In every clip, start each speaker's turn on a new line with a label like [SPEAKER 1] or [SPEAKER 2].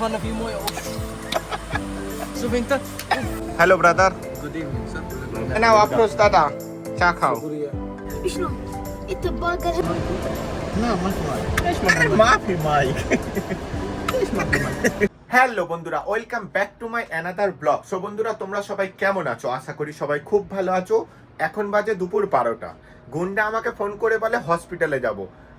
[SPEAKER 1] Hanapin mo yung... So, Vinta... Hello,
[SPEAKER 2] brother. Good
[SPEAKER 1] evening, sir. And
[SPEAKER 2] now, approach Tata. চা খাও
[SPEAKER 3] বিষ্ণু এটা burger না
[SPEAKER 2] মাফি মাইক হ্যালো বন্ধুরা welcome back to my another blog so বন্ধুরা তোমরা সবাই কেমন আছো? আশা করি সবাই খুব ভালো আছো। এখন বাজে দুপুর বারোটা। গুন্ডা আমাকে ফোন করে বলে হসপিটালে যাব।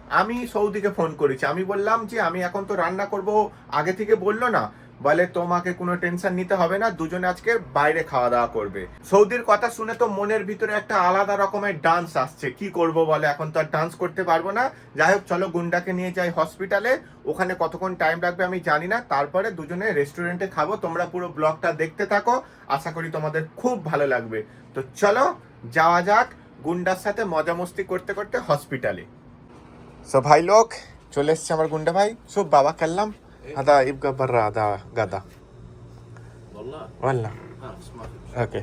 [SPEAKER 2] আমি সৌদিকে ফোন করেছি। আমি বললাম যে, আমি এখন তো রান্না করব। আগে থেকে বলল না। বলে, তোমাকে কোনো টেনশন নিতে হবে না। দুজনে আজকে বাইরে খাওয়া দাওয়া করবে। সৌদির কথা শুনে তো মনের ভিতরে একটা আলাদা রকমের ডান্স আসছে। কি করব বলে, এখন তো আর ডান্স করতে পারব না। যাই হোক, চলো গুন্ডাকে নিয়ে যাই হসপিটালে ওখানে কতক্ষণ টাইম লাগবে আমি জানি না। তারপরে দুজনে রেস্টুরেন্টে খাব। তোমরা পুরো ব্লগটা দেখতে থাকো। আশা করি তোমাদের খুব ভালো লাগবে। তো চলো, যাওয়া যাক গুন্ডার সাথে মজা মস্তি করতে করতে হসপিটালে সো ভাই লোক চলে এসছে আমার গুন্ডা ভাই সো বাবা কাললাম আদা
[SPEAKER 1] ইবগা
[SPEAKER 2] বার্রা
[SPEAKER 1] আদা গাদা বললাম
[SPEAKER 2] ওকে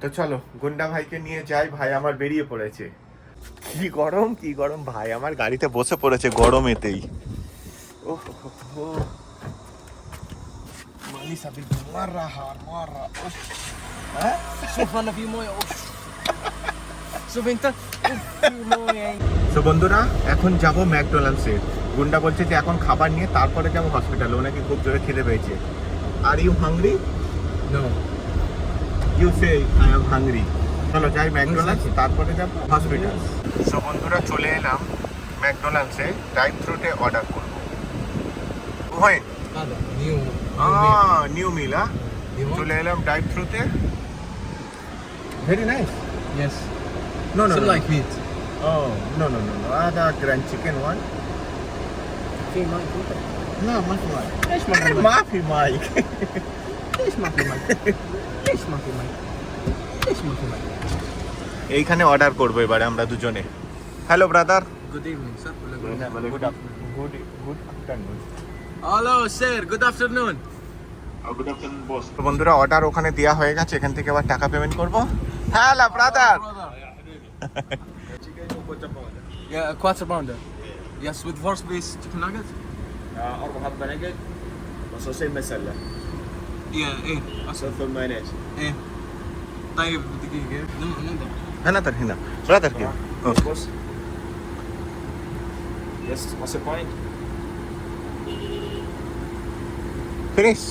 [SPEAKER 2] তো চলো গুন্ডা ভাইকে নিয়ে যাই ভাই আমার বেরিয়ে পড়েছে। কি গরম কি গরম ভাই আমার গাড়িতে বসে পড়েছে গরমেতেই। ও
[SPEAKER 1] মালিস আবি মার রাহা মার রাহা হ্যাঁ? সুবহান নবী মোয়া
[SPEAKER 2] তো বন্ধুরা এখন যাব ম্যাকডোনাল্ডসে। গুন্ডা বলছে যে এখন খাবার নিয়ে তারপরে যাব হসপিটালে ওনাকে খুব জোরে খেতে পেয়েছে। Are you hungry
[SPEAKER 1] no
[SPEAKER 2] you say I am hungry চলো যাই ম্যাকডোনাল্ডস তারপরে যাব হসপিটাল সো বন্ধুরা চলে এলাম ম্যাকডোনাল্ডসে। ড্রাইভ থ্রুতে অর্ডার করব।
[SPEAKER 1] হয় নিউ
[SPEAKER 2] নিউ মিলা চলে এলাম ড্রাইভ থ্রুতে very nice
[SPEAKER 1] yes
[SPEAKER 2] No, no,
[SPEAKER 1] Some no. like meat. Oh, no, no, no,
[SPEAKER 2] no. I had
[SPEAKER 1] a grand chicken one. Mike Mike. Yes, Mike. Yes, Mike. Yes, Mike.
[SPEAKER 2] এইখানে order করব এবারে আমরা দুজনে hello brother
[SPEAKER 1] good evening sir good
[SPEAKER 2] good good afternoon hello
[SPEAKER 1] sir good afternoon good
[SPEAKER 2] afternoon boss বন্ধুরা order ওখানে দেওয়া হয়ে গেছে এখান থেকে আবার টাকা পেমেন্ট করব hello brother chicken quarter pounder.
[SPEAKER 1] Yeah, quarter pounder. Yeah. Yes, with first piece chicken nugget.
[SPEAKER 4] Uh, أربع حبة نجد وصوصين مسلة.
[SPEAKER 1] Yeah, إيه.
[SPEAKER 4] صوص المايونيز.
[SPEAKER 1] إيه. طيب دقيقة. ننظر. هنظر
[SPEAKER 2] هنا. لا تركيب.
[SPEAKER 4] بص. Yes, what's your point?
[SPEAKER 2] Finish.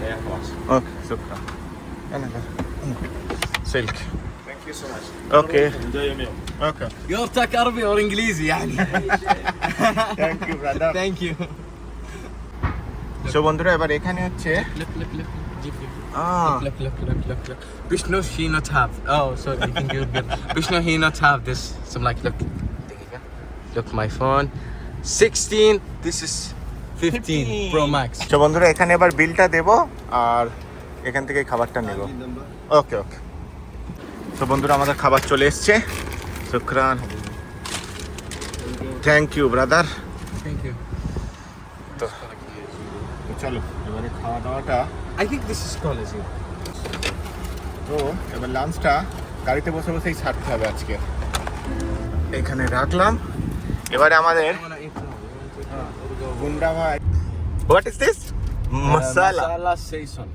[SPEAKER 4] Yeah, خلاص.
[SPEAKER 2] اوكي شكرا. انا سلك.
[SPEAKER 4] you so much
[SPEAKER 2] Okay.
[SPEAKER 4] Enjoy your meal
[SPEAKER 2] okay
[SPEAKER 1] Your tech عربي or انجليزي يعني
[SPEAKER 2] thank you brother
[SPEAKER 1] Thank you
[SPEAKER 2] so বন্ধুরা এবার এখানে হচ্ছে
[SPEAKER 1] Look, look, look, جيب لي
[SPEAKER 2] ah
[SPEAKER 1] Look, look, look, look, look. بشنو he not have? Oh, sorry, you can give it. بشنو he not have this? Some like look. دقيقة. Look, my phone. 16. This is 15 Pro Max.
[SPEAKER 2] তো বন্ধুরা এখানে এবার বিলটা দেব আর এখান থেকে খাবারটা নেব ওকে ওকে তো বন্ধুরা আমাদের খাবার চলে এসছে। শুক্রান thank you brother
[SPEAKER 1] Thank you.
[SPEAKER 2] তো চলো এবারে খাওয়া দাওয়াটা।
[SPEAKER 1] I think this is college.
[SPEAKER 2] তো এবার লাঞ্চটা গাড়িতে বসে বসেই ছাড়তে হবে আজকে। এখানে রাখলাম। এবারে আমাদের গুন্ডা ভাই what is this masala.
[SPEAKER 1] Masala Saison.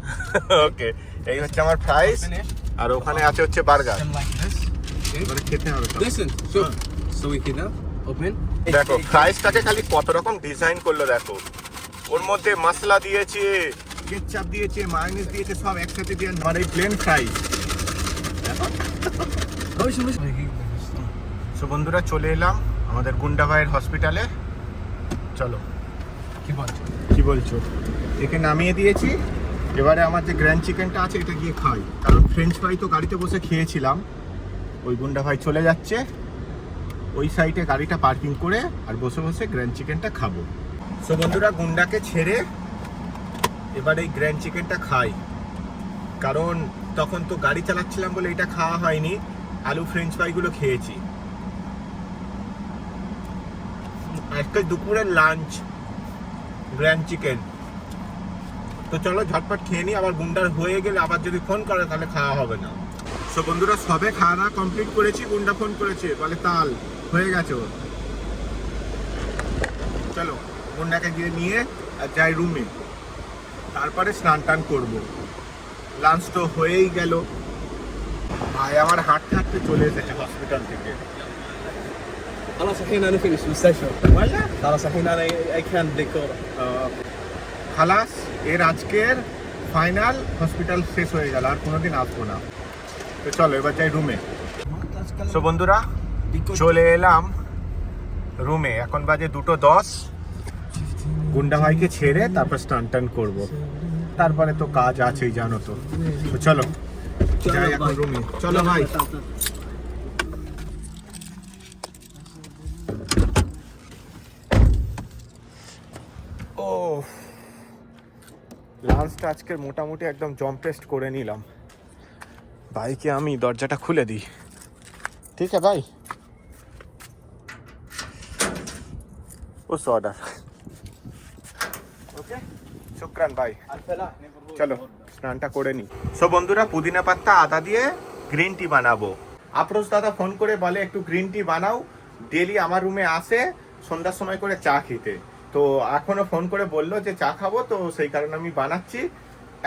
[SPEAKER 2] Okay এই হচ্ছে আমার ফ্রাইস
[SPEAKER 1] Finish.
[SPEAKER 2] আর ওখানে আছে হচ্ছে বার্গার। এবারে মানে খেতে হবে
[SPEAKER 1] সো উই কিনা ওপেন
[SPEAKER 2] দেখো ফ্রাইসটাকে খালি কত রকম ডিজাইন করল দেখো। ওর মধ্যে মশলা দিয়েছে কেচাপ দিয়েছে মায়োনিজ দিয়েছে সব একসাথে দিয়ে আর এই প্লেন
[SPEAKER 1] ফ্রাই
[SPEAKER 2] সো বন্ধুরা চলে এলাম আমাদের গুন্ডা ভাইয়ের হসপিটালে চলো।
[SPEAKER 1] কি বলছো?
[SPEAKER 2] কি বলছো? একে নামিয়ে দিয়েছি। এবারে আমার যে গ্র্যান্ড চিকেনটা আছে, এটা গিয়ে খাই। কারণ ফ্রেঞ্চ ফ্রাই তো গাড়িতে বসে খেয়েছিলাম। ওই গুন্ডা ভাই চলে যাচ্ছে। ওই সাইডে গাড়িটা পার্কিং করে আর বসে বসে গ্র্যান্ড চিকেনটা খাব। সো বন্ধুরা, গুন্ডাকে ছেড়ে এবার এই গ্র্যান্ড চিকেনটা খাই। কারণ তখন তো গাড়ি চালাচ্ছিলাম বলে এটা খাওয়া হয়নি। আলু ফ্রেঞ্চ ফ্রাইগুলো খেয়েছি। আজকে দুপুরের লাঞ্চ গ্র্যান্ড চিকেন। তো চলো ঝটপট খেয়ে নিই আবার গুন্ডার হয়ে গেলে আবার যদি ফোন করে তাহলে খাওয়া হবে না সো বন্ধুরা সবে খাওয়া দাওয়া কমপ্লিট করেছি গুন্ডা ফোন করেছে বলে তাল হয়ে গেছে ওর চলো গুন্ডাকে গিয়ে নিয়ে আর যাই রুমে তারপরে স্নান টান করবো লাঞ্চ তো হয়েই গেল ভাই আমার হাঁটতে হাঁটতে চলে এসেছে হসপিটাল থেকে
[SPEAKER 1] خلاص الحين انا فينش المستشفى
[SPEAKER 2] বললা
[SPEAKER 1] خلاص الحين انا اي كان ديكور
[SPEAKER 2] খালাস, এর আজকের ফাইনাল হসপিটাল শেষ হয়ে গেল, আর কোনোদিন আসব না। তো চলো, এবার যাই রুমে তো বন্ধুরা, চলে এলাম রুমে এখন বাজে দুটো দশ। গুন্ডা ভাইকে ছেড়ে তারপর স্টান টান করব। তারপরে তো কাজ আছেই, জানো তো। চলো, যাই এখন রুমে চলো ভাই ও লাঞ্চটা আজকের মোটামুটি একদম জম্পেস্ট করে নিলাম। ভাইকে আমি দরজাটা খুলে দিই। ঠিক আছে ভাই? উস অর্ডার। ওকে। শুক্রান ভাই। চলো স্নানটা করে নি। সো বন্ধুরা পুদিনা পাত্তা আদা দিয়ে গ্রিন টি বানাবো। আফরোজ দাদা ফোন করে বলে একটু গ্রিন টি বানাও। ডেলি আমার রুমে আসে সন্ধ্যার সময় করে চা খেতে। তো এখনও ফোন করে বলল যে চা খাব, তো সেই কারণে আমি বানাচ্ছি।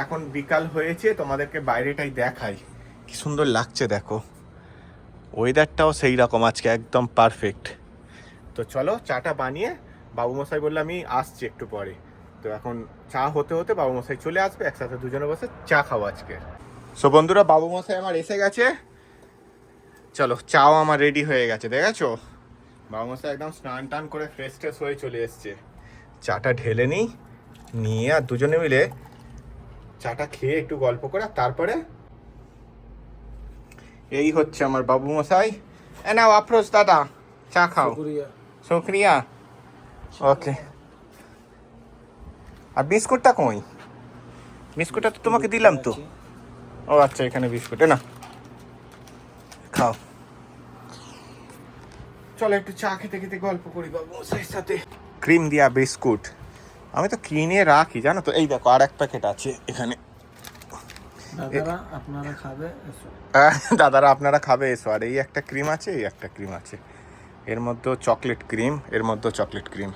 [SPEAKER 2] এখন বিকাল হয়েছে, তোমাদেরকে বাইরেটাই দেখাই। কি সুন্দর লাগছে দেখো। ওয়েদারটাও সেই রকম আজকে, একদম পারফেক্ট তো চলো, চাটা বানিয়ে বাবু মশাই বলল আমি আসছি একটু পরে। তো এখন চা হতে হতে বাবু মশাই চলে আসবে, একসাথে দুজনে বসে চা খাব আজকে। সো বন্ধুরা বাবু মশাই আমার এসে গেছে। চলো, চাও আমার রেডি হয়ে গেছে, দেখেছ? বাবু মশাই একদম স্নান টান করে ফ্রেশ ট্রেশ হয়ে চলে এসছে। চাটা ঢেলে নিই নিয়ে আর দুজনে মিলে চাটা খেয়ে একটু গল্প করে তারপরে? এই হচ্ছে আমার বাবু মশাই নাও আফরোজ দাদা চা খাও। শুক্রিয়া। ওকে। আর বিস্কুটটা কই? বিস্কুটটা তো তোমাকে দিলাম তো। ও আচ্ছা এখানে বিস্কুট। না। খাও। চলো একটু চা খেতে খেতে গল্প করি বাবু মশাইয়ের সাথে। ক্রিম দিয়া বিস্কুট। আমি তো কিনে রাখি জানো তো? এই দেখো আর এক প্যাকেট আছে এখানে।
[SPEAKER 5] দাদারা আপনারা খাবে এসো।
[SPEAKER 2] দাদারা আপনারা খাবে এসো। আর এই একটা ক্রিম আছে এই একটা ক্রিম আছে। এর মধ্যে চকলেট ক্রিম এর মধ্যে চকলেট ক্রিম।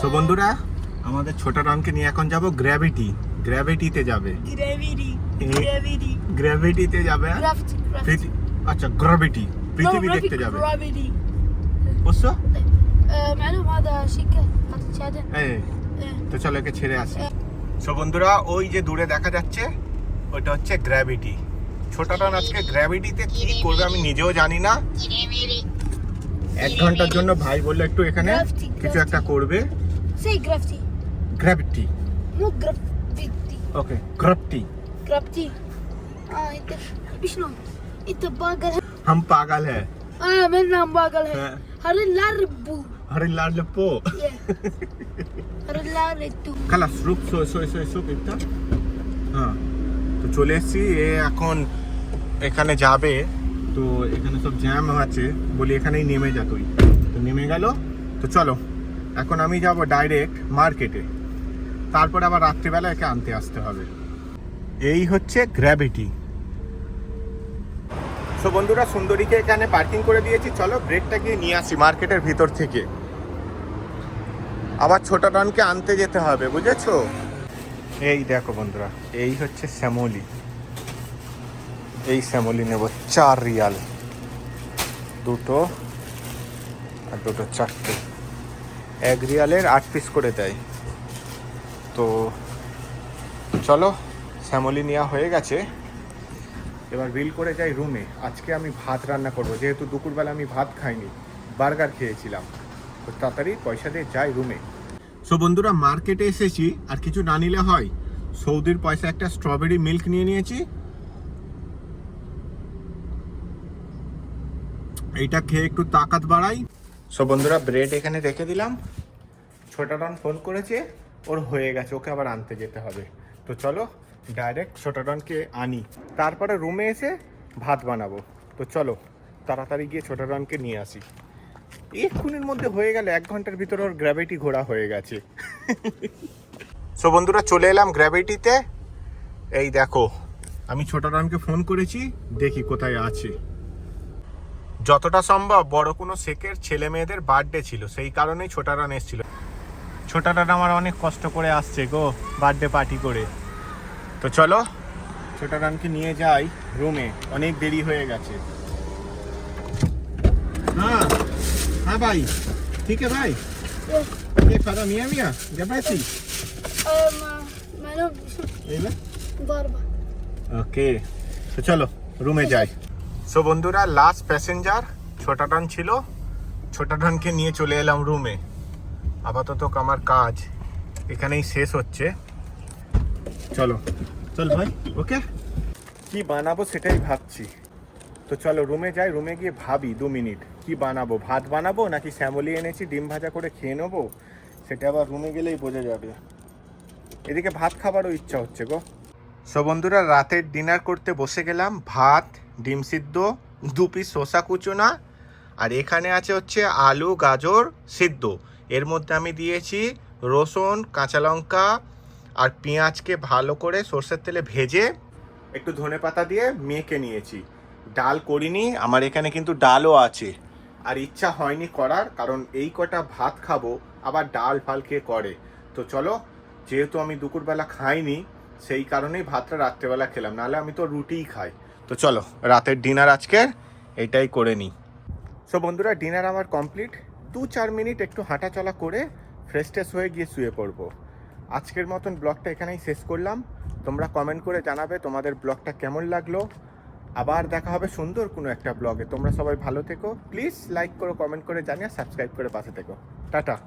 [SPEAKER 2] সো বন্ধুরা আমাদের ছোট রানকে নিয়ে এখন যাব গ্র্যাভিটি গ্র্যাভিটিতে যাবে। গ্র্যাভিটিতে যাবে
[SPEAKER 3] gravity.
[SPEAKER 2] আচ্ছা গ্র্যাভিটি পৃথিবী দেখতে যাবে. বুঝছ? তো চলো একে ছেড়ে আসি। সো বন্ধুরা ওই যে দূরে দেখা যাচ্ছে ওটা হচ্ছে গ্র্যাভিটি ছোটটা আজকে গ্র্যাভিটিতে কি করবে আমি নিজেও জানি না। এক ঘণ্টার জন্য ভাই বলল একটু এখানে কিছু একটা করবে।
[SPEAKER 3] সেই gravity gravity
[SPEAKER 2] no
[SPEAKER 3] gravity okay gravity gravity
[SPEAKER 2] ah এটা বিষ্ণু
[SPEAKER 3] এটা পাগল হ্যাঁ পাগল
[SPEAKER 2] হ্যাঁ
[SPEAKER 3] মেরা নাম পাগল হ্যাঁ
[SPEAKER 2] আরে লারবু Harillare
[SPEAKER 3] på. Harillare tu.
[SPEAKER 2] খালাস রুক সো সো সো সো এটা হ্যাঁ তো চলে এসেছি এ এখন এখানে যাবে তো এখানে সব জ্যাম আছে বলি এখানেই নেমে যা তুই তো নেমে গেল তো চলো এখন আমি যাব ডাইরেক্ট মার্কেটে তারপর আবার রাত্রিবেলা একে আনতে আসতে হবে এই হচ্ছে গ্র্যাভিটি সো বন্ধুরা সুন্দরীকে এখানে পার্কিং করে দিয়েছি চলো ব্রেকটা গিয়ে নিয়ে আসি মার্কেটের ভিতর থেকে আবার ছোট টনকে আনতে যেতে হবে, বুঝেছ? এই দেখো বন্ধুরা, এই হচ্ছে শ্যামলি। এই শ্যামলি নেব চার রিয়াল। দুটো আর দুটো চারটে। এক রিয়ালের আট পিস করে দেয়। তো চলো, শ্যামলি নেওয়া হয়ে গেছে। এবার বিল করে যাই রুমে। আজকে আমি ভাত রান্না করব, যেহেতু দুপুরবেলা আমি ভাত খাইনি, বার্গার খেয়েছিলাম। তো তাড়াতাড়ি পয়সা দিয়ে যাই রুমে। সো বন্ধুরা মার্কেটে এসেছি, আর কিছু না নিলে হয়। সৌদির পয়সা একটা স্ট্রবেরি মিল্ক নিয়ে নিয়েছি। এইটা খেয়ে একটু তাকাত বাড়াই। সো বন্ধুরা ব্রেড এখানে রেখে দিলাম। ছোটা রন ফোন করেছে, ওর হয়ে গেছে, ওকে আবার আনতে যেতে হবে। তো চলো ডাইরেক্ট ছোটা রনকে আনি। তারপরে রুমে এসে ভাত বানাবো। তো চলো, তাড়াতাড়ি গিয়ে ছোটা রনকে নিয়ে আসি। এক্ষুনির মধ্যে হয়ে গেলে, এক ঘণ্টার ভিতরে ওর গ্র্যাভিটি ঘোরা হয়ে গেছে। সো বন্ধুরা, চলে এলাম গ্র্যাভিটিতে এই দেখো, আমি ছোট রানকে ফোন করেছি, দেখি কোথায় আছে। যতটা সম্ভব, বড় কোনো শেখের ছেলে মেয়েদের বার্থডে ছিল, সেই কারণেই ছোট রান এসেছিল। ছোটাটা আমার অনেক কষ্ট করে আসছে গো বার্থডে পার্টি করে। তো চলো, ছোটা রানকে নিয়ে যাই রুমে অনেক দেরি হয়ে গেছে হ্যাঁ হ্যাঁ ভাই ঠিক আছে ভাই ये फादा मियाँ मियाँ जब ऐसी
[SPEAKER 3] मैंने बार बार
[SPEAKER 2] ওকে তো চলো রুমে যাই সো বন্ধুরা লাস্ট প্যাসেঞ্জার ছোটা টান ছিল ছোটা টানকে নিয়ে চলে এলাম রুমে আপাতত আমার কাজ এখানেই শেষ হচ্ছে চলো চল ভাই ওকে কি বানাবো সেটাই ভাবছি তো চলো রুমে যাই রুমে গিয়ে ভাবি দু মিনিট কি বানাবো, ভাত বানাবো নাকি শ্যামলি এনেছি, ডিম ভাজা করে খেয়ে নেব? সেটা আবার রুমে গেলেই বোঝা যাবে। এদিকে ভাত খাবারও ইচ্ছা হচ্ছে গো। সো বন্ধুরা, রাতের ডিনার করতে বসে গেলাম, ভাত, ডিম সিদ্ধ, দু পিস শসা কুচুনা, আর এখানে আছে হচ্ছে আলু, গাজর সিদ্ধ। এর মধ্যে আমি দিয়েছি রসুন, কাঁচা লঙ্কা, আর পেঁয়াজকে ভালো করে সর্ষের তেলে ভেজে একটু ধনে পাতা দিয়ে মেখে নিয়েছি। ডাল করিনি, আমার এখানে কিন্তু ডালও আছে। আর ইচ্ছা হয়নি করার, কারণ এই কটা ভাত খাব, আবার ডাল ফাল কে করে। তো চলো, যেহেতু আমি দুপুরবেলা খাইনি, সেই কারণেই ভাতটা রাত্রেবেলা খেলাম, নাহলে আমি তো রুটিই খাই। তো চলো, রাতের ডিনার আজকে এইটাই করে নিই। সো বন্ধুরা, ডিনার আমার কমপ্লিট। দু চার মিনিট একটু হাঁটাচলা করে ফ্রেশ ট্রেশ হয়ে গিয়ে শুয়ে পড়ব। আজকের মতন ব্লগটা এখানেই শেষ করলাম। তোমরা কমেন্ট করে জানাবে তোমাদের ব্লগটা কেমন লাগল। আবার দেখা হবে সুন্দর কোনো একটা ব্লগে। তোমরা সবাই ভালো থেকো। প্লিজ লাইক করো কমেন্ট করে জানিয়ে সাবস্ক্রাইব করে পাশে থেকো। টাটা।